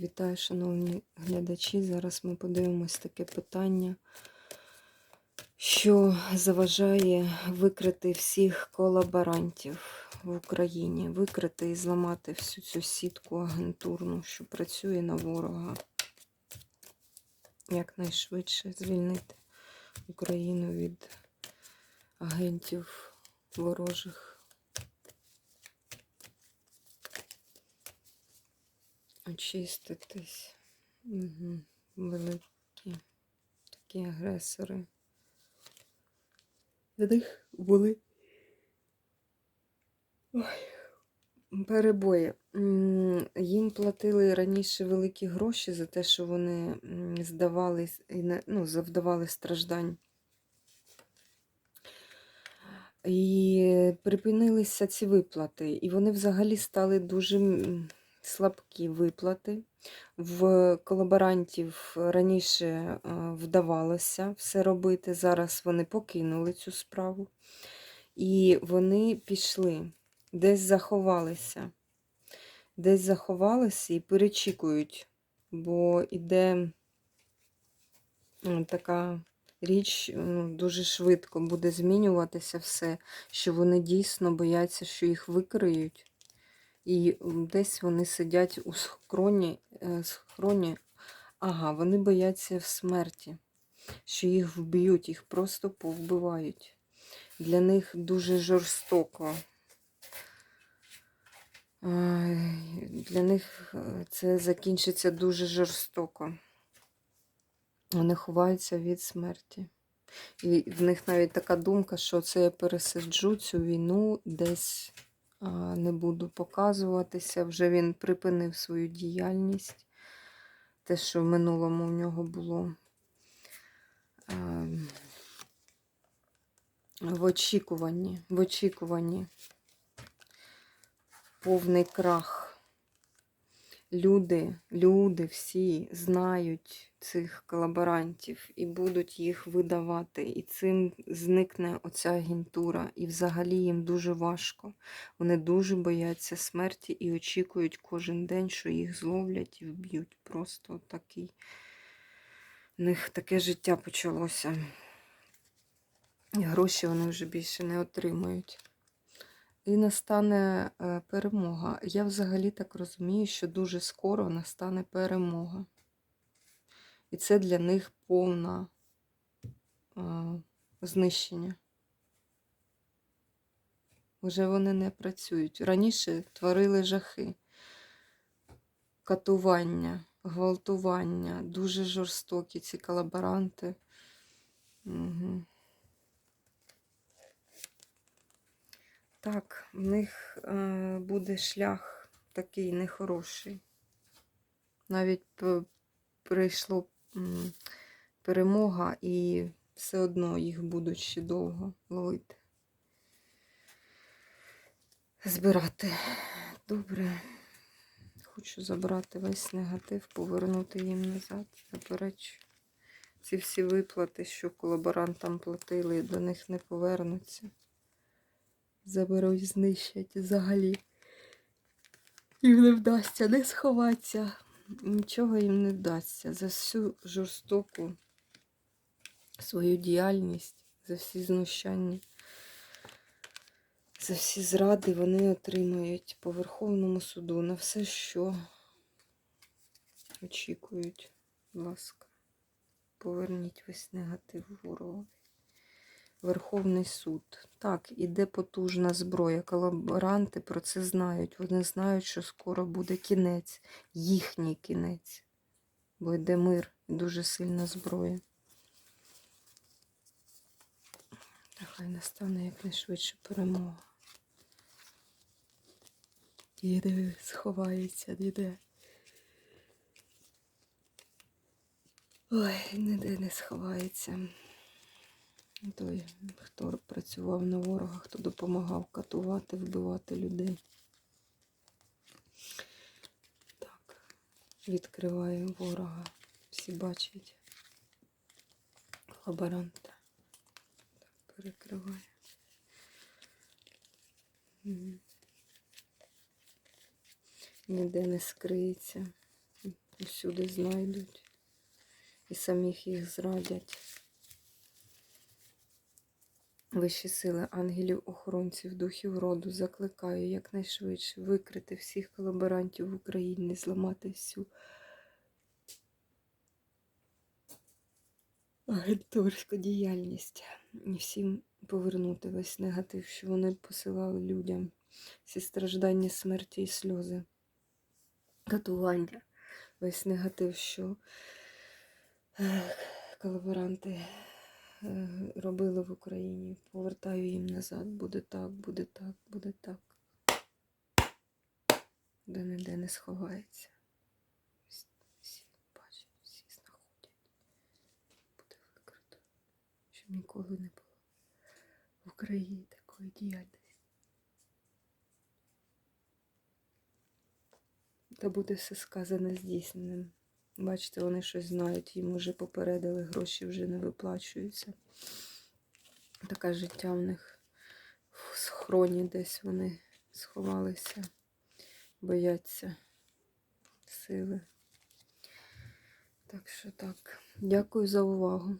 Вітаю, шановні глядачі. Зараз ми подивимось таке питання, що заважає викрити всіх колаборантів в Україні, викрити і зламати всю цю сітку агентурну, що працює на ворога. Якнайшвидше звільнити Україну від агентів ворожих. Очиститись. Угу. Великі такі агресори. В них були Ой. перебої. Їм платили раніше великі гроші за те, що вони не- ну, завдавали страждань. І припинилися ці виплати, і вони взагалі стали дуже слабкі виплати. В колаборантів раніше е, вдавалося все робити. Зараз вони покинули цю справу. І вони пішли, десь заховалися. Десь заховалися і перечікують, бо іде м, така річ, ну, дуже швидко буде змінюватися все, що вони дійсно бояться, що їх викриють. І десь вони сидять у схроні, е, схроні. Ага, вони бояться в смерті, що їх вб'ють, їх просто повбивають. Для них дуже жорстоко. Для них е, це закінчиться дуже жорстоко. Вони ховаються від смерті. І в них навіть така думка, що це я пересиджу цю війну десь не буду показуватися. Вже він припинив свою діяльність. Те, що в минулому в нього було ем, в очікуванні, в очікуванні повний крах. Люди, люди всі знають цих колаборантів і будуть їх видавати. І цим зникне оця агентура. І взагалі їм дуже важко. Вони дуже бояться смерті і очікують кожен день, що їх зловлять і вб'ють. Просто такий. У них таке життя почалося. І гроші вони вже більше не отримують. І настане е, перемога. Я взагалі так розумію, що дуже скоро настане перемога. І це для них повне знищення. Вже вони не працюють. Раніше творили жахи, катування, гвалтування, дуже жорстокі ці колаборанти. Угу. Так, в них е, буде шлях такий нехороший. Навіть прийшло перемога, і все одно їх будуть ще довго ловити. Збирати. Добре. Хочу забрати весь негатив, повернути їм назад. Заперечу. Ці всі виплати, що колаборантам платили, до них не повернуться заберуть, знищать взагалі. Їм не вдасться не сховатися. Нічого їм не вдасться за всю жорстоку свою діяльність, за всі знущання, за всі зради вони отримають по Верховному суду на все, що очікують. Будь ласка, поверніть весь негатив ворога. Верховний суд. Так, іде потужна зброя. Колаборанти про це знають. Вони знають, що скоро буде кінець, їхній кінець. Бо йде мир і дуже сильна зброя. Нехай настане якнайшвидше перемога. Іде, сховається, іде. Ой, ніде не сховається. Той, хто працював на ворога, хто допомагав катувати, вбивати людей. Так, відкриваю ворога. Всі бачать. Лаборанта. Так, перекриваю. Мгм. Ніде не скриється. усюди знайдуть. І самих їх зрадять. Вищі сили ангелів, охоронців, духів роду закликаю якнайшвидше викрити всіх колаборантів в Україні, зламати всю агентурську діяльність і всім повернути весь негатив, що вони посилали людям, всі страждання, смерті і сльози, катування, весь негатив, що колаборанти робили в Україні. Повертаю їм назад. Буде так, буде так, буде так. Де ніде не сховається. Всі, всі бачать, всі знаходять. Буде викрито. Щоб ніколи не було в Україні такої діяльності. Та буде все сказане здійсненим. Бачите, вони щось знають, їм вже попередили, гроші вже не виплачуються. Таке життя в них в схроні десь вони сховалися, бояться сили. Так що так. Дякую за увагу.